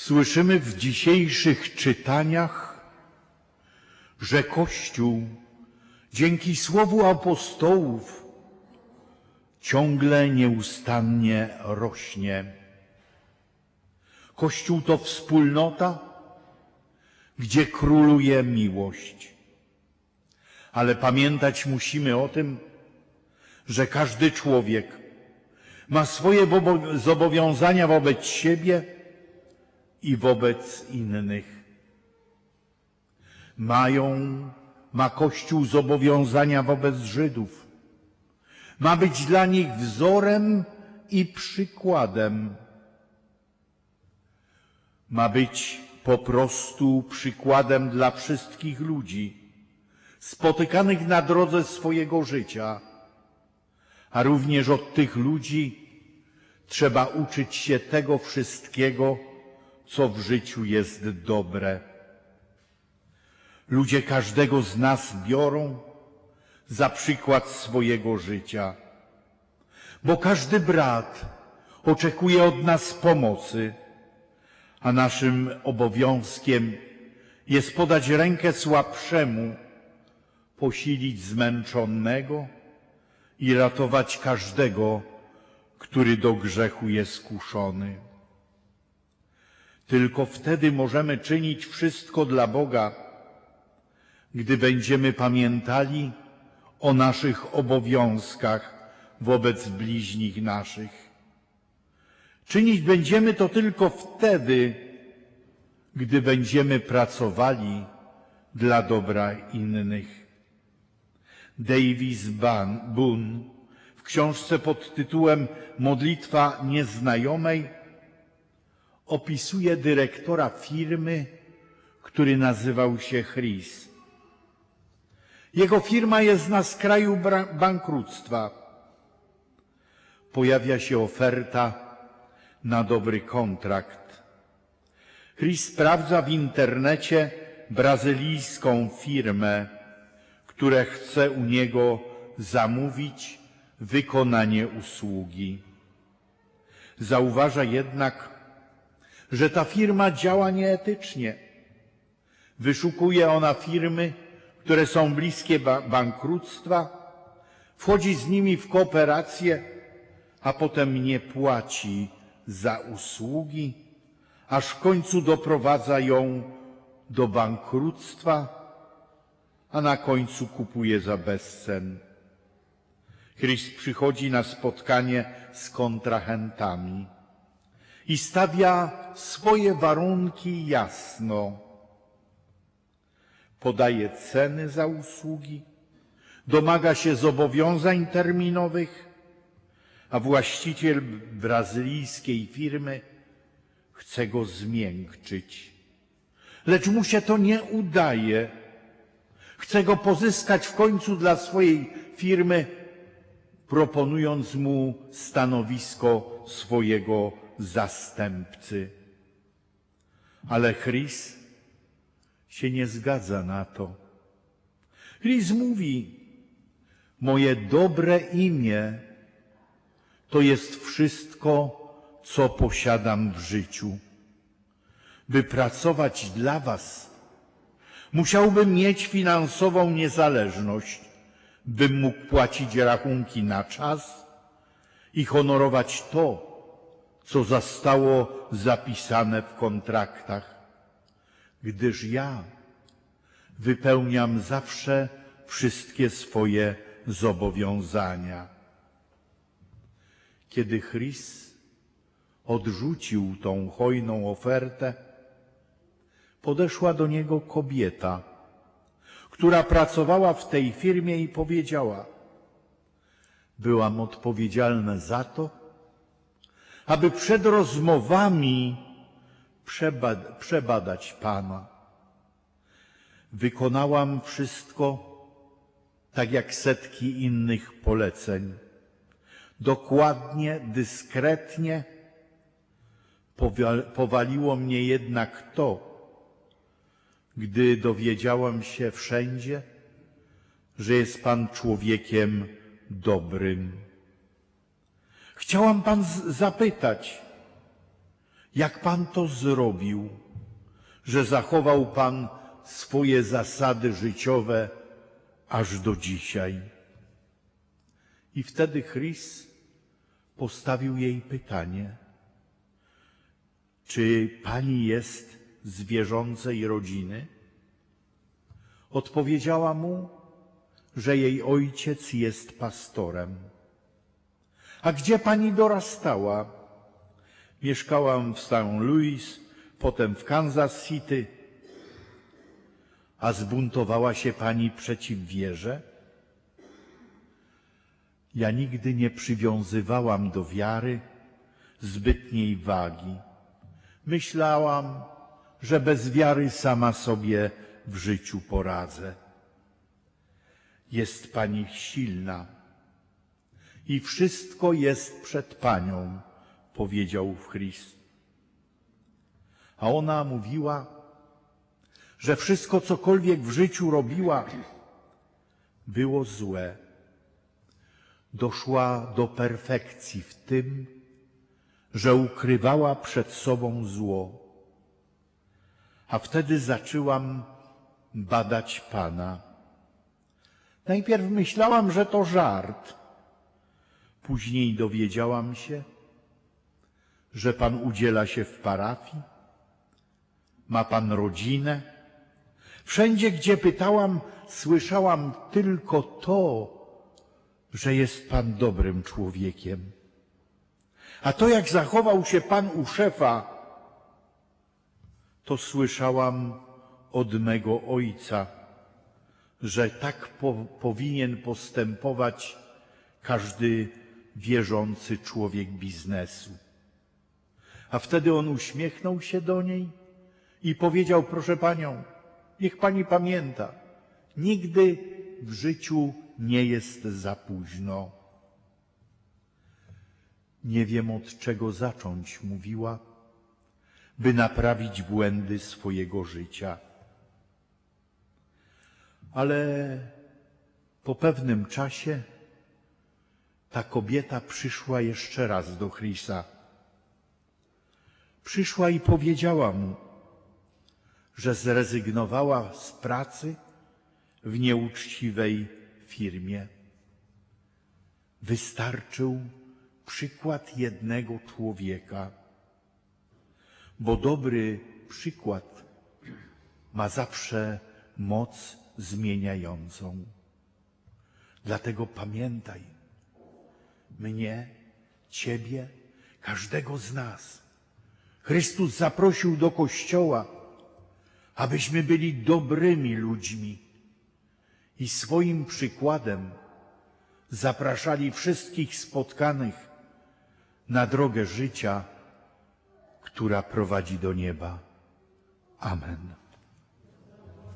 Słyszymy w dzisiejszych czytaniach, że Kościół dzięki słowu apostołów ciągle nieustannie rośnie. Kościół to wspólnota, gdzie króluje miłość. Ale pamiętać musimy o tym, że każdy człowiek ma swoje zobowiązania wobec siebie i wobec innych. Mają, ma Kościół zobowiązania wobec Żydów. Ma być dla nich wzorem i przykładem. Ma być po prostu przykładem dla wszystkich ludzi spotykanych na drodze swojego życia, a również od tych ludzi trzeba uczyć się tego wszystkiego, co w życiu jest dobre. Ludzie każdego z nas biorą za przykład swojego życia, bo każdy brat oczekuje od nas pomocy, a naszym obowiązkiem jest podać rękę słabszemu, posilić zmęczonego i ratować każdego, który do grzechu jest skuszony. Tylko wtedy możemy czynić wszystko dla Boga, gdy będziemy pamiętali o naszych obowiązkach wobec bliźnich naszych. Czynić będziemy to tylko wtedy, gdy będziemy pracowali dla dobra innych. Davis Boone w książce pod tytułem Modlitwa nieznajomej opisuje dyrektora firmy, który nazywał się Chris. Jego firma jest na skraju bankructwa. Pojawia się oferta na dobry kontrakt. Chris sprawdza w internecie brazylijską firmę, która chce u niego zamówić wykonanie usługi. Zauważa jednak, że ta firma działa nieetycznie. Wyszukuje ona firmy, które są bliskie ba- bankructwa, wchodzi z nimi w kooperację, a potem nie płaci za usługi, aż w końcu doprowadza ją do bankructwa, a na końcu kupuje za bezcen. Chris przychodzi na spotkanie z kontrahentami i stawia swoje warunki jasno. Podaje ceny za usługi, domaga się zobowiązań terminowych, a właściciel brazylijskiej firmy chce go zmiękczyć. Lecz mu się to nie udaje. Chce go pozyskać w końcu dla swojej firmy, proponując mu stanowisko swojego zastępcy. Ale Chris się nie zgadza na to. Chris mówi, moje dobre imię to jest wszystko, co posiadam w życiu. By pracować dla Was, musiałbym mieć finansową niezależność, bym mógł płacić rachunki na czas i honorować to, co zostało zapisane w kontraktach, gdyż ja wypełniam zawsze wszystkie swoje zobowiązania. Kiedy Chris odrzucił tą hojną ofertę, podeszła do niego kobieta, która pracowała w tej firmie i powiedziała: Byłam odpowiedzialna za to, aby przed rozmowami przebad- przebadać Pana. Wykonałam wszystko tak jak setki innych poleceń. Dokładnie, dyskretnie. Powaliło mnie jednak to, gdy dowiedziałam się wszędzie, że jest Pan człowiekiem dobrym. Chciałam Pan zapytać, Jak Pan to zrobił, że zachował Pan swoje zasady życiowe aż do dzisiaj? I wtedy Chrys postawił jej pytanie, czy Pani jest z wierzącej rodziny? Odpowiedziała mu, że jej ojciec jest pastorem. A gdzie pani dorastała? Mieszkałam w St. Louis, potem w Kansas City. A zbuntowała się pani przeciw wierze? Ja nigdy nie przywiązywałam do wiary zbytniej wagi. Myślałam, że bez wiary sama sobie w życiu poradzę. Jest Pani silna i wszystko jest przed Panią, powiedział Chrystus. A ona mówiła, że wszystko cokolwiek w życiu robiła, było złe. Doszła do perfekcji w tym, że ukrywała przed sobą zło. A wtedy zaczęłam badać Pana. Najpierw myślałam, że to żart. Później dowiedziałam się, że Pan udziela się w parafii, ma Pan rodzinę. Wszędzie, gdzie pytałam, słyszałam tylko to, że jest Pan dobrym człowiekiem. A to, jak zachował się Pan u szefa, to słyszałam od mego ojca, że tak po, powinien postępować każdy wierzący człowiek biznesu. A wtedy on uśmiechnął się do niej i powiedział, proszę panią, niech pani pamięta, nigdy w życiu nie jest za późno. Nie wiem od czego zacząć, mówiła, by naprawić błędy swojego życia. Ale po pewnym czasie ta kobieta przyszła jeszcze raz do Chrisa. Przyszła i powiedziała mu, że zrezygnowała z pracy w nieuczciwej firmie. Wystarczył przykład jednego człowieka, bo dobry przykład ma zawsze moc zmieniającą. Dlatego pamiętaj mnie, Ciebie, każdego z nas. Chrystus zaprosił do Kościoła, abyśmy byli dobrymi ludźmi i swoim przykładem zapraszali wszystkich spotkanych na drogę życia, która prowadzi do nieba. Amen.